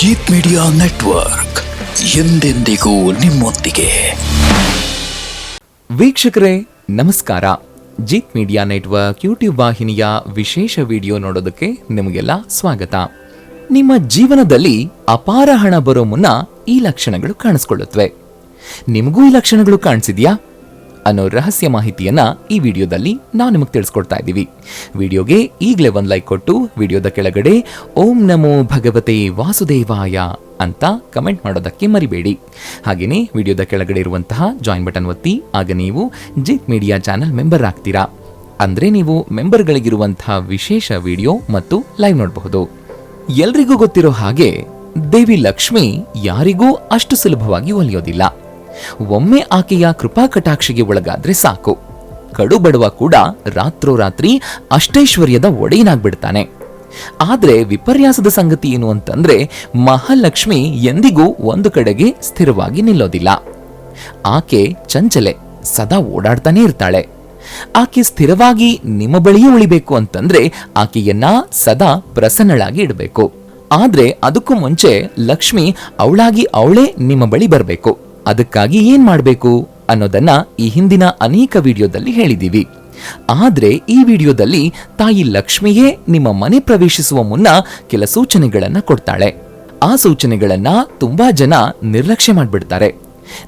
Jeet media network ಎಂದೆಂದಿಗೂ ನಿಮ್ಮೊಂದಿಗೆ. ವೀಕ್ಷಕರೇ, ನಮಸ್ಕಾರ. ಜೀತ್ ಮೀಡಿಯಾ ನೆಟ್ವರ್ಕ್ ಯೂಟ್ಯೂಬ್ ವಾಹಿನಿಯ ವಿಶೇಷ ವಿಡಿಯೋ ನೋಡೋದಕ್ಕೆ ನಿಮಗೆಲ್ಲ ಸ್ವಾಗತ. ನಿಮ್ಮ ಜೀವನದಲ್ಲಿ ಅಪಾರ ಹಣ ಬರೋ ಮುನ್ನ ಈ ಲಕ್ಷಣಗಳು ಕಾಣಿಸ್ಕೊಳ್ಳುತ್ತವೆ. ನಿಮಗೂ ಈ ಲಕ್ಷಣಗಳು ಕಾಣಿಸಿದ್ಯಾ? ಅನ್ನೋ ರಹಸ್ಯ ಮಾಹಿತಿಯನ್ನ ಈ ವಿಡಿಯೋದಲ್ಲಿ ನಾವು ನಿಮಗೆ ತಿಳಿಸ್ಕೊಡ್ತಾ ಇದ್ದೀವಿ. ವಿಡಿಯೋಗೆ ಈಗಲೇ ಒಂದು ಲೈಕ್ ಕೊಟ್ಟು ವಿಡಿಯೋದ ಕೆಳಗಡೆ ಓಂ ನಮೋ ಭಗವತೆ ವಾಸುದೇವಾಯ ಅಂತ ಕಮೆಂಟ್ ಮಾಡೋದಕ್ಕೆ ಮರಿಬೇಡಿ. ಹಾಗೆಯೇ ವಿಡಿಯೋದ ಕೆಳಗಡೆ ಇರುವಂತಹ ಜಾಯಿನ್ ಬಟನ್ ಒತ್ತಿ, ಆಗ ನೀವು ಜಿತ್ ಮೀಡಿಯಾ ಚಾನೆಲ್ ಮೆಂಬರ್ ಆಗ್ತೀರಾ. ಅಂದರೆ ನೀವು ಮೆಂಬರ್ಗಳಿಗಿರುವಂತಹ ವಿಶೇಷ ವಿಡಿಯೋ ಮತ್ತು ಲೈವ್ ನೋಡಬಹುದು. ಎಲ್ರಿಗೂ ಗೊತ್ತಿರೋ ಹಾಗೆ ದೇವಿ ಲಕ್ಷ್ಮಿ ಯಾರಿಗೂ ಅಷ್ಟು ಸುಲಭವಾಗಿ ಒಲಿಯೋದಿಲ್ಲ. ಒಮ್ಮೆ ಆಕೆಯ ಕೃಪಾ ಕಟಾಕ್ಷಿಗೆ ಒಳಗಾದ್ರೆ ಸಾಕು. ಕಡು ಬಡವ ಕೂಡ ರಾತ್ರೋರಾತ್ರಿ ಅಷ್ಟೈಶ್ವರ್ಯದ ಒಡೆಯನಾಗ್ಬಿಡ್ತಾನೆ. ಆದ್ರೆ ವಿಪರ್ಯಾಸದ ಸಂಗತಿ ಏನು ಅಂತಂದ್ರೆ ಮಹಾಲಕ್ಷ್ಮಿ ಎಂದಿಗೂ ಒಂದು ಕಡೆಗೆ ಸ್ಥಿರವಾಗಿ ನಿಲ್ಲೋದಿಲ್ಲ. ಆಕೆ ಚಂಚಲೆ, ಸದಾ ಓಡಾಡ್ತಾನೆ ಇರ್ತಾಳೆ. ಆಕೆ ಸ್ಥಿರವಾಗಿ ನಿಮ್ಮ ಬಳಿಯೇ ಉಳಿಬೇಕು ಅಂತಂದ್ರೆ ಆಕೆಯನ್ನ ಸದಾ ಪ್ರಸನ್ನಳಾಗಿ ಇಡಬೇಕು. ಆದ್ರೆ ಅದಕ್ಕೂ ಮುಂಚೆ ಲಕ್ಷ್ಮಿ ಅವಳಾಗಿ ಅವಳೇ ನಿಮ್ಮ ಬಳಿ ಬರಬೇಕು. ಅದಕ್ಕಾಗಿ ಏನ್ ಮಾಡಬೇಕು ಅನ್ನೋದನ್ನ ಈ ಹಿಂದಿನ ಅನೇಕ ವಿಡಿಯೋದಲ್ಲಿ ಹೇಳಿದ್ದೀವಿ. ಆದ್ರೆ ಈ ವಿಡಿಯೋದಲ್ಲಿ ತಾಯಿ ಲಕ್ಷ್ಮಿಯೇ ನಿಮ್ಮ ಮನೆ ಪ್ರವೇಶಿಸುವ ಮುನ್ನ ಕೆಲ ಸೂಚನೆಗಳನ್ನ ಕೊಡ್ತಾಳೆ. ಆ ಸೂಚನೆಗಳನ್ನ ತುಂಬಾ ಜನ ನಿರ್ಲಕ್ಷ್ಯ ಮಾಡಿಬಿಡ್ತಾರೆ.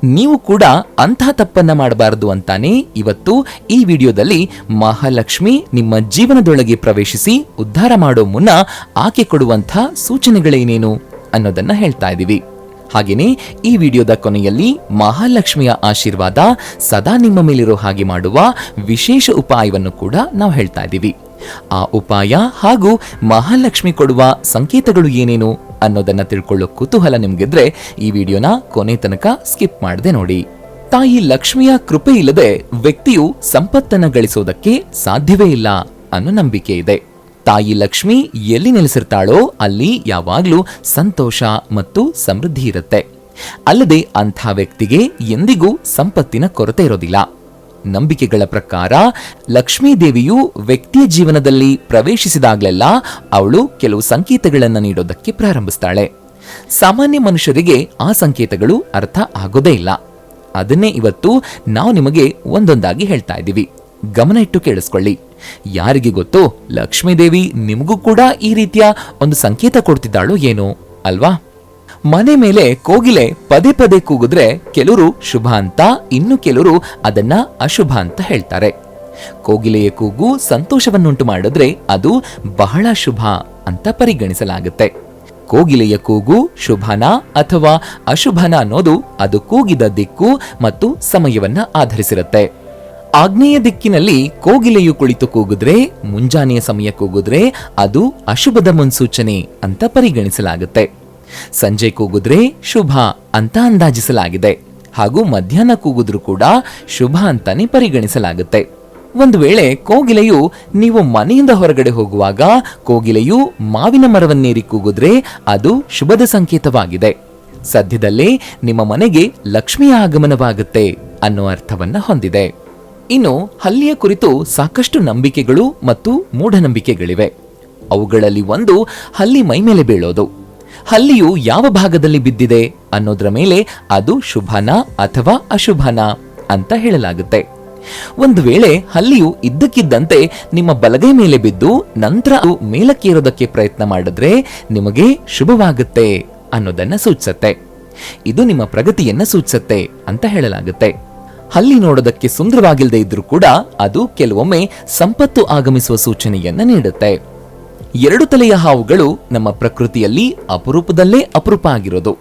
ನೀವು ಕೂಡ ಅಂಥ ತಪ್ಪನ್ನ ಮಾಡಬಾರದು ಅಂತಾನೆ ಇವತ್ತು ಈ ವಿಡಿಯೋದಲ್ಲಿ ಮಹಾಲಕ್ಷ್ಮಿ ನಿಮ್ಮ ಜೀವನದೊಳಗೆ ಪ್ರವೇಶಿಸಿ ಉದ್ಧಾರ ಮಾಡೋ ಮುನ್ನ ಆಕೆ ಕೊಡುವಂಥ ಸೂಚನೆಗಳೇನೇನು ಅನ್ನೋದನ್ನ ಹೇಳ್ತಾ ಇದ್ದೀವಿ ಹಾಗೇನೆ ಈ ವಿಡಿಯೋದ ಕೊನೆಯಲ್ಲಿ ಮಹಾಲಕ್ಷ್ಮಿಯ ಆಶೀರ್ವಾದ ಸದಾ ನಿಮ್ಮ ಮೇಲಿರೋ ಹಾಗೆ ಮಾಡುವ ವಿಶೇಷ ಉಪಾಯವನ್ನು ಕೂಡ ನಾವು ಹೇಳ್ತಾ ಇದ್ದೀವಿ. ಆ ಉಪಾಯ ಹಾಗೂ ಮಹಾಲಕ್ಷ್ಮಿ ಕೊಡುವ ಸಂಕೇತಗಳು ಏನೇನು ಅನ್ನೋದನ್ನ ತಿಳ್ಕೊಳ್ಳೋ ಕುತೂಹಲ ನಿಮಗಿದ್ರೆ ಈ ವಿಡಿಯೋನ ಕೊನೆ ತನಕ ಸ್ಕಿಪ್ ಮಾಡದೆ ನೋಡಿ. ತಾಯಿ ಲಕ್ಷ್ಮಿಯ ಕೃಪೆ ಇಲ್ಲದೆ ವ್ಯಕ್ತಿಯು ಸಂಪತ್ತನ್ನು ಗಳಿಸೋದಕ್ಕೆ ಸಾಧ್ಯವೇ ಇಲ್ಲ ಅನ್ನೋ ನಂಬಿಕೆ ಇದೆ. ತಾಯಿ ಲಕ್ಷ್ಮಿ ಎಲ್ಲಿ ನೆಲೆಸಿರ್ತಾಳೋ ಅಲ್ಲಿ ಯಾವಾಗಲೂ ಸಂತೋಷ ಮತ್ತು ಸಮೃದ್ಧಿ ಇರುತ್ತೆ. ಅಲ್ಲದೆ ಅಂಥ ವ್ಯಕ್ತಿಗೆ ಎಂದಿಗೂ ಸಂಪತ್ತಿನ ಕೊರತೆ ಇರೋದಿಲ್ಲ. ನಂಬಿಕೆಗಳ ಪ್ರಕಾರ ಲಕ್ಷ್ಮೀ ದೇವಿಯು ವ್ಯಕ್ತಿಯ ಜೀವನದಲ್ಲಿ ಪ್ರವೇಶಿಸಿದಾಗಲೆಲ್ಲ ಅವಳು ಕೆಲವು ಸಂಕೇತಗಳನ್ನು ನೀಡೋದಕ್ಕೆ ಪ್ರಾರಂಭಿಸ್ತಾಳೆ. ಸಾಮಾನ್ಯ ಮನುಷ್ಯರಿಗೆ ಆ ಸಂಕೇತಗಳು ಅರ್ಥ ಆಗೋದೇ ಇಲ್ಲ. ಅದನ್ನೇ ಇವತ್ತು ನಾವು ನಿಮಗೆ ಒಂದೊಂದಾಗಿ ಹೇಳ್ತಾ ಇದ್ದೀವಿ. ಗಮನ ಇಟ್ಟು ಕೇಳಿಸ್ಕೊಳ್ಳಿ. ಯಾರಿಗೆ ಗೊತ್ತು ಲಕ್ಷ್ಮೀದೇವಿ ನಿಮಗೂ ಕೂಡ ಈ ರೀತಿಯ ಒಂದು ಸಂಕೇತ ಕೊಡ್ತಿದ್ದಾಳು ಏನು, ಅಲ್ವಾ? ಮನೆ ಮೇಲೆ ಕೋಗಿಲೆ ಪದೇ ಪದೇ ಕೂಗಿದ್ರೆ ಕೆಲವರು ಶುಭ ಅಂತ, ಇನ್ನು ಕೆಲವರು ಅದನ್ನ ಅಶುಭ ಅಂತ ಹೇಳ್ತಾರೆ. ಕೋಗಿಲೆಯ ಕೂಗು ಸಂತೋಷವನ್ನುಂಟು ಮಾಡಿದ್ರೆ ಅದು ಬಹಳ ಶುಭ ಅಂತ ಪರಿಗಣಿಸಲಾಗುತ್ತೆ. ಕೋಗಿಲೆಯ ಕೂಗು ಶುಭನ ಅಥವಾ ಅಶುಭನ ಅನ್ನೋದು ಅದು ಕೂಗಿದ ದಿಕ್ಕು ಮತ್ತು ಸಮಯವನ್ನ ಆಧರಿಸಿರುತ್ತೆ. ಆಗ್ನೇಯ ದಿಕ್ಕಿನಲ್ಲಿ ಕೋಗಿಲೆಯು ಕುಳಿತು ಕೂಗಿದ್ರೆ, ಮುಂಜಾನೆಯ ಸಮಯ ಕೂಗಿದ್ರೆ ಅದು ಅಶುಭದ ಮುನ್ಸೂಚನೆ ಅಂತ ಪರಿಗಣಿಸಲಾಗುತ್ತೆ. ಸಂಜೆ ಕೂಗಿದ್ರೆ ಶುಭ ಅಂತ ಅಂದಾಜಿಸಲಾಗಿದೆ. ಹಾಗೂ ಮಧ್ಯಾಹ್ನ ಕೂಗಿದ್ರೂ ಕೂಡ ಶುಭ ಅಂತಾನೆ ಪರಿಗಣಿಸಲಾಗುತ್ತೆ. ಒಂದು ವೇಳೆ ಕೋಗಿಲೆಯು ನೀವು ಮನೆಯಿಂದ ಹೊರಗಡೆ ಹೋಗುವಾಗ ಕೋಗಿಲೆಯು ಮಾವಿನ ಮರವನ್ನೇರಿ ಕೂಗಿದ್ರೆ ಅದು ಶುಭದ ಸಂಕೇತವಾಗಿದೆ. ಸದ್ಯದಲ್ಲೇ ನಿಮ್ಮ ಮನೆಗೆ ಲಕ್ಷ್ಮಿಯ ಆಗಮನವಾಗುತ್ತೆ ಅನ್ನೋ ಅರ್ಥವನ್ನ ಹೊಂದಿದೆ. ಇನ್ನು ಹಲ್ಲಿಯ ಕುರಿತು ಸಾಕಷ್ಟು ನಂಬಿಕೆಗಳು ಮತ್ತು ಮೂಢನಂಬಿಕೆಗಳಿವೆ. ಅವುಗಳಲ್ಲಿ ಒಂದು ಹಲ್ಲಿ ಮೈಮೇಲೆ ಬೀಳೋದು. ಹಲ್ಲಿಯು ಯಾವ ಭಾಗದಲ್ಲಿ ಬಿದ್ದಿದೆ ಅನ್ನೋದರ ಮೇಲೆ ಅದು ಶುಭನ ಅಥವಾ ಅಶುಭನ ಅಂತ ಹೇಳಲಾಗುತ್ತೆ. ಒಂದು ವೇಳೆ ಹಲ್ಲಿಯು ಇದ್ದಕ್ಕಿದ್ದಂತೆ ನಿಮ್ಮ ಬಲಗೈ ಮೇಲೆ ಬಿದ್ದು ನಂತರ ಅದು ಮೇಲಕ್ಕೇರೋದಕ್ಕೆ ಪ್ರಯತ್ನ ಮಾಡಿದ್ರೆ ನಿಮಗೆ ಶುಭವಾಗುತ್ತೆ ಅನ್ನೋದನ್ನ ಸೂಚಿಸುತ್ತೆ. ಇದು ನಿಮ್ಮ ಪ್ರಗತಿಯನ್ನ ಸೂಚಿಸುತ್ತೆ ಅಂತ ಹೇಳಲಾಗುತ್ತೆ. ಹಲ್ಲಿ ನೋಡೋದಕ್ಕೆ ಸುಂದರವಾಗಿಲ್ಲದೆ ಇದ್ರೂ ಕೂಡ ಅದು ಕೆಲವೊಮ್ಮೆ ಸಂಪತ್ತು ಆಗಮಿಸುವ ಸೂಚನೆಯನ್ನ ನೀಡುತ್ತೆ. ಎರಡು ತಲೆಯ ಹಾವುಗಳು ನಮ್ಮ ಪ್ರಕೃತಿಯಲ್ಲಿ ಅಪರೂಪದಲ್ಲೇ ಅಪರೂಪ ಆಗಿರೋದು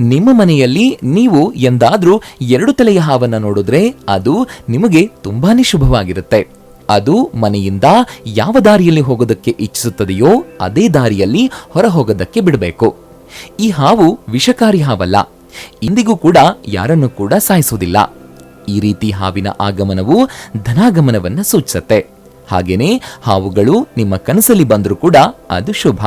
ನಿಮ್ಮ ಮನೆಯಲ್ಲಿ ನೀವು ಎಂದಾದರೂ ಎರಡು ತಲೆಯ ಹಾವನ್ನ ನೋಡಿದ್ರೆ ಅದು ನಿಮಗೆ ತುಂಬಾನೇ ಶುಭವಾಗಿರುತ್ತೆ. ಅದು ಮನೆಯಿಂದ ಯಾವ ದಾರಿಯಲ್ಲಿ ಹೋಗೋದಕ್ಕೆ ಇಚ್ಛಿಸುತ್ತದೆಯೋ ಅದೇ ದಾರಿಯಲ್ಲಿ ಹೊರ ಹೋಗೋದಕ್ಕೆ ಬಿಡಬೇಕು. ಈ ಹಾವು ವಿಷಕಾರಿ ಹಾವಲ್ಲ. ಇಂದಿಗೂ ಕೂಡ ಯಾರನ್ನು ಕೂಡ ಸಾಯಿಸೋದಿಲ್ಲ. ಈ ರೀತಿ ಹಾವಿನ ಆಗಮನವು ಧನಾಗಮನವನ್ನ ಸೂಚಿಸುತ್ತೆ. ಹಾಗೇನೆ ಹಾವುಗಳು ನಿಮ್ಮ ಕನಸಲ್ಲಿ ಬಂದರೂ ಕೂಡ ಅದು ಶುಭ.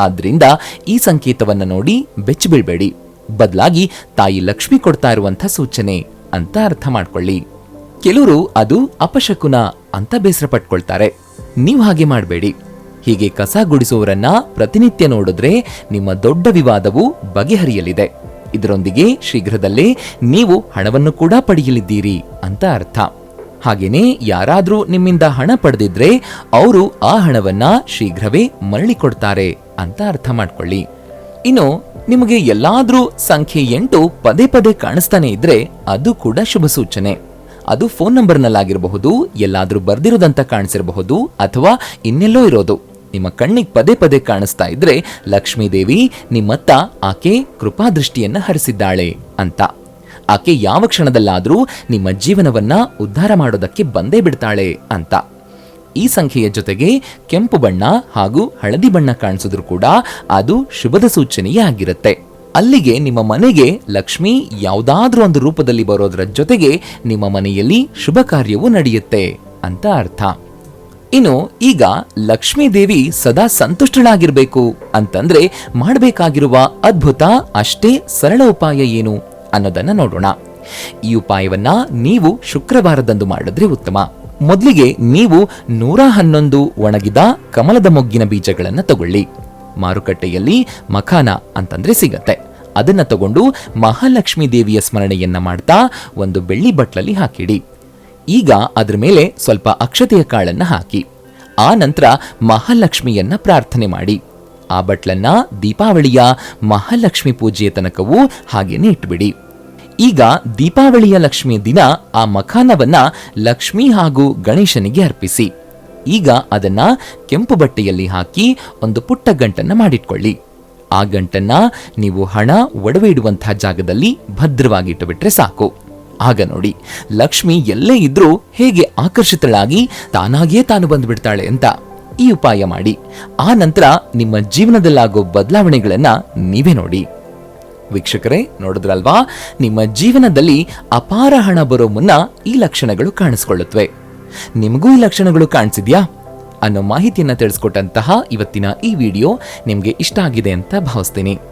ಆದ್ರಿಂದ ಈ ಸಂಕೇತವನ್ನ ನೋಡಿ ಬೆಚ್ಚಿ ಬೀಳ್ಬೇಡಿ. ಬದಲಾಗಿ ತಾಯಿ ಲಕ್ಷ್ಮಿ ಕೊಡ್ತಾ ಇರುವಂಥ ಸೂಚನೆ ಅಂತ ಅರ್ಥ ಮಾಡ್ಕೊಳ್ಳಿ. ಕೆಲವರು ಅದು ಅಪಶಕುನ ಅಂತ ಬೇಸರ ಪಟ್ಕೊಳ್ತಾರೆ. ನೀವು ಹಾಗೆ ಮಾಡಬೇಡಿ. ಹೀಗೆ ಕಸ ಗುಡಿಸುವವರನ್ನ ಪ್ರತಿನಿತ್ಯ ನೋಡಿದ್ರೆ ನಿಮ್ಮ ದೊಡ್ಡ ವಿವಾದವು ಬಗೆಹರಿಯಲಿದೆ. ಇದರೊಂದಿಗೆ ಶೀಘ್ರದಲ್ಲೇ ನೀವು ಹಣವನ್ನು ಕೂಡ ಪಡೆಯಲಿದ್ದೀರಿ ಅಂತ ಅರ್ಥ. ಹಾಗೇನೇ ಯಾರಾದರೂ ನಿಮ್ಮಿಂದ ಹಣ ಪಡೆದಿದ್ರೆ ಅವರು ಆ ಹಣವನ್ನ ಶೀಘ್ರವೇ ಮರಳಿ ಕೊಡ್ತಾರೆ ಅಂತ ಅರ್ಥ ಮಾಡ್ಕೊಳ್ಳಿ. ಇನ್ನು ನಿಮಗೆ ಎಲ್ಲಾದ್ರೂ ಸಂಖ್ಯೆ ಎಂಟು ಪದೇ ಪದೇ ಕಾಣಿಸ್ತಾನೆ ಇದ್ರೆ ಅದು ಕೂಡ ಶುಭ ಸೂಚನೆ. ಅದು ಫೋನ್ ನಂಬರ್ನಲ್ಲಾಗಿರಬಹುದು, ಎಲ್ಲಾದ್ರೂ ಬರ್ದಿರೋದಂತ ಕಾಣಿಸಿರಬಹುದು ಅಥವಾ ಇನ್ನೆಲ್ಲೋ ಇರೋದು. ನಿಮ್ಮ ಕಣ್ಣಿಗೆ ಪದೇ ಪದೇ ಕಾಣಿಸ್ತಾ ಇದ್ರೆ ಲಕ್ಷ್ಮೀದೇವಿ ನಿಮ್ಮತ್ತ ಆಕೆ ಕೃಪಾದೃಷ್ಟಿಯನ್ನ ಹರಿಸಿದ್ದಾಳೆ ಅಂತ. ಆಕೆ ಯಾವ ಕ್ಷಣದಲ್ಲಾದರೂ ನಿಮ್ಮ ಜೀವನವನ್ನ ಉದ್ಧಾರ ಮಾಡೋದಕ್ಕೆ ಬಂದೇ ಬಿಡ್ತಾಳೆ ಅಂತ. ಈ ಸಂಖ್ಯೆಯ ಜೊತೆಗೆ ಕೆಂಪು ಬಣ್ಣ ಹಾಗೂ ಹಳದಿ ಬಣ್ಣ ಕಾಣಿಸಿದ್ರು ಕೂಡ ಅದು ಶುಭದ ಸೂಚನೆಯೇ ಆಗಿರುತ್ತೆ. ಅಲ್ಲಿಗೆ ನಿಮ್ಮ ಮನೆಗೆ ಲಕ್ಷ್ಮಿ ಯಾವುದಾದ್ರೂ ಒಂದು ರೂಪದಲ್ಲಿ ಬರೋದರ ಜೊತೆಗೆ ನಿಮ್ಮ ಮನೆಯಲ್ಲಿ ಶುಭ ಕಾರ್ಯವು ನಡೆಯುತ್ತೆ ಅಂತ ಅರ್ಥ. ಇನ್ನು ಈಗ ಲಕ್ಷ್ಮೀದೇವಿ ಸದಾ ಸಂತುಷ್ಟಳಾಗಿರ್ಬೇಕು ಅಂತಂದ್ರೆ ಮಾಡಬೇಕಾಗಿರುವ ಅದ್ಭುತ ಅಷ್ಟೇ ಸರಳ ಉಪಾಯ ಏನು ಅನ್ನೋದನ್ನ ನೋಡೋಣ. ಈ ಉಪಾಯವನ್ನ ನೀವು ಶುಕ್ರವಾರದಂದು ಮಾಡಿದ್ರೆ ಉತ್ತಮ. ಮೊದಲಿಗೆ ನೀವು ನೂರ ಹನ್ನೊಂದು ಒಣಗಿದ ಕಮಲದ ಮೊಗ್ಗಿನ ಬೀಜಗಳನ್ನು ತಗೊಳ್ಳಿ. ಮಾರುಕಟ್ಟೆಯಲ್ಲಿ ಮಖಾನ ಅಂತಂದ್ರೆ ಸಿಗತ್ತೆ. ಅದನ್ನ ತಗೊಂಡು ಮಹಾಲಕ್ಷ್ಮೀ ದೇವಿಯ ಸ್ಮರಣೆಯನ್ನ ಮಾಡ್ತಾ ಒಂದು ಬೆಳ್ಳಿ ಬಟ್ಲಲ್ಲಿ ಹಾಕಿಡಿ. ಈಗ ಅದರ ಮೇಲೆ ಸ್ವಲ್ಪ ಅಕ್ಷತೆಯ ಕಾಳನ್ನು ಹಾಕಿ. ಆ ನಂತರ ಮಹಾಲಕ್ಷ್ಮಿಯನ್ನ ಪ್ರಾರ್ಥನೆ ಮಾಡಿ. ಆ ಬಟ್ಲನ್ನ ದೀಪಾವಳಿಯ ಮಹಾಲಕ್ಷ್ಮಿ ಪೂಜೆಯ ತನಕವೂ ಹಾಗೇನೆ ಇಟ್ಬಿಡಿ. ಈಗ ದೀಪಾವಳಿಯ ಲಕ್ಷ್ಮಿಯ ದಿನ ಆ ಮಖಾನವನ್ನ ಲಕ್ಷ್ಮಿ ಹಾಗೂ ಗಣೇಶನಿಗೆ ಅರ್ಪಿಸಿ. ಈಗ ಅದನ್ನ ಕೆಂಪು ಬಟ್ಟೆಯಲ್ಲಿ ಹಾಕಿ ಒಂದು ಪುಟ್ಟ ಗಂಟನ್ನ ಮಾಡಿಟ್ಕೊಳ್ಳಿ. ಆ ಗಂಟನ್ನ ನೀವು ಹಣ ಒಡವೆ ಇಡುವಂತಹ ಜಾಗದಲ್ಲಿ ಭದ್ರವಾಗಿ ಇಟ್ಟುಬಿಟ್ರೆ ಸಾಕು. ಆಗ ನೋಡಿ, ಲಕ್ಷ್ಮಿ ಎಲ್ಲೇ ಇದ್ರೂ ಹೇಗೆ ಆಕರ್ಷಿತಳಾಗಿ ತಾನಾಗಿಯೇ ತಾನು ಬಂದುಬಿಡ್ತಾಳೆ ಅಂತ ಈ ಉಪಾಯ ಮಾಡಿ. ಆ ನಂತರ ನಿಮ್ಮ ಜೀವನದಲ್ಲಾಗೋ ಬದಲಾವಣೆಗಳನ್ನ ನೀವೇ ನೋಡಿ. ವೀಕ್ಷಕರೇ, ನೋಡಿದ್ರಲ್ವಾ? ನಿಮ್ಮ ಜೀವನದಲ್ಲಿ ಅಪಾರ ಹಣ ಬರೋ ಮುನ್ನ ಈ ಲಕ್ಷಣಗಳು ಕಾಣಿಸ್ಕೊಳ್ಳುತ್ತವೆ ನಿಮಗೂ ಈ ಲಕ್ಷಣಗಳು ಕಾಣಿಸಿದ್ಯಾ? ಅನ್ನೋ ಮಾಹಿತಿಯನ್ನು ತಿಳಿಸ್ಕೊಟ್ಟಂತಹ ಇವತ್ತಿನ ಈ ವಿಡಿಯೋ ನಿಮಗೆ ಇಷ್ಟ ಆಗಿದೆ ಅಂತ ಭಾವಿಸ್ತೀನಿ.